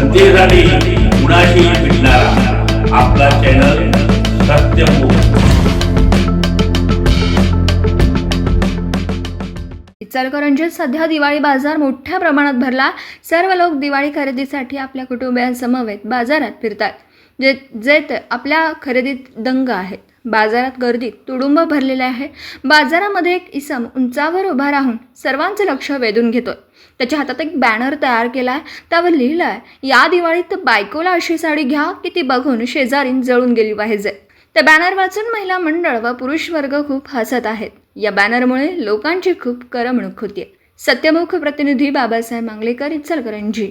जनतेसाठी कुणाशी भेटणारा? आपला चॅनल इचलकरंजीत सध्या दिवाळी बाजार मोठ्या प्रमाणात भरला. सर्व लोक दिवाळी खरेदीसाठी आपल्या कुटुंबियांसमवेत बाजारात फिरतात. जे जे ते आपल्या खरेदीत दंग आहेत. बाजारात गर्दी तुडुंब भरलेले आहे. बाजारामध्ये एक इसम उंचावर उभा राहून सर्वांचं लक्ष वेधून घेतोय. त्याच्या हातात एक बॅनर तयार केला आहे. त्यावर लिहिलं आहे या दिवाळीत बायकोला अशी साडी घ्या की ती बघून शेजारीन जळून गेली पाहिजे. त्या बॅनर वाचून महिला मंडळ व पुरुष वर्ग खूप हसत आहेत. या बॅनरमुळे लोकांची खूप करमणूक होती सत्यमुख प्रतिनिधी बाबासाहेब मांगलेकर इचलकरंजी.